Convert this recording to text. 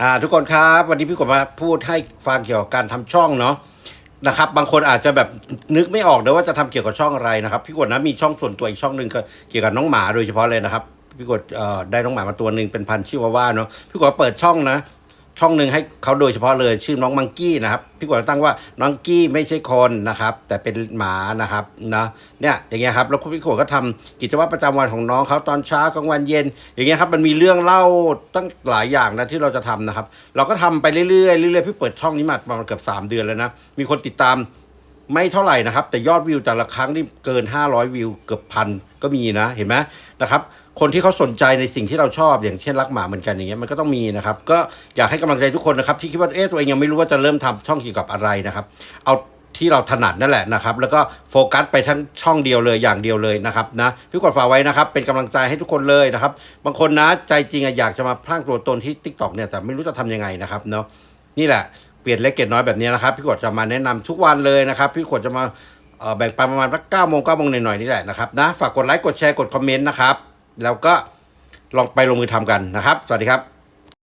อ่าทุกคนครับวันนี้พี่กบมาพูดให้ฟังเกี่ยวกับการทำช่องเนาะนะครับ บางคนอาจจะแบบนึกไม่ออกนะว่าจะทำเกี่ยวกับช่องอะไรนะครับ พี่กดนะมีช่องส่วนตัวอีกช่องหนึ่งเกี่ยวกับน้องหมาโดยเฉพาะเลยนะครับพี่กดได้น้องหมามาตัวหนึ่งเป็นพันชิวาว่าเนาะพี่กดเปิดช่องนะ ช่องหนึ่งให้เขาโดยเฉพาะเลยชื่อน้องมังกี้นะครับพี่กวดตั้งว่าน้องกี้ไม่ใช่คนนะครับ แต่เป็นหมานะครับนะเนี่ยอย่างเงี้ยครับแล้วพี่กดก็ทำกิจวัตรประจำวันของน้องเขาตอนเช้ากลางวันเย็น อย่างเงี้ยครับมันมีเรื่องเล่าตั้งหลายอย่างนะที่เราจะทำนะครับ เราก็ทำไปเรื่อยๆเรื่อยๆพี่เปิดช่องนี้มาประมาณเกือบ3 เดือนแล้วนะมีคนติดตาม ไม่เท่าไหร่นะครับ แต่ยอดวิวแต่ละครั้งนี่เกิน 500 วิวเกือบพันก็มีนะเห็นไหมนะครับ คนที่เขาสนใจในสิ่งที่เราชอบอย่างเช่นรักหมาเหมือนกันอย่างเงี้ยมันก็ต้องมีนะครับ ก็อยากให้กำลังใจทุกคนนะครับ ที่คิดว่าเอ๊ะตัวเองยังไม่รู้ว่าจะเริ่มทำช่องเกี่ยวกับอะไรนะครับ เอาที่เราถนัดนั่นแหละนะครับ แล้วก็โฟกัสไปทั้งช่องเดียวเลยอย่างเดียวเลยนะครับนะพี่กดฝากไว้นะครับ เป็นกำลังใจให้ทุกคนเลยนะครับ บางคนนะใจจริงอะอยากจะมาพรางตัวตนที่ t ิ k t o k เนี่ยแต่ไม่รู้จะทำยังไงนะครับเนาะนี่แหละ เปลี่ยนเล็กเกตน้อยแบบนี้นะครับ พี่กดจะมาแนะนำทุกวันเลยนะครับ พี่กดจะมาแบ่งปันประมาณสักเก้าโมงเก้าโมงหน่อยๆนี่แหละนะครับนะฝากกดไลค์กดแชร์กดคอมเมนต์นะครับ แล้วก็ลองไปลงมือทำกันนะครับ สวัสดีครับ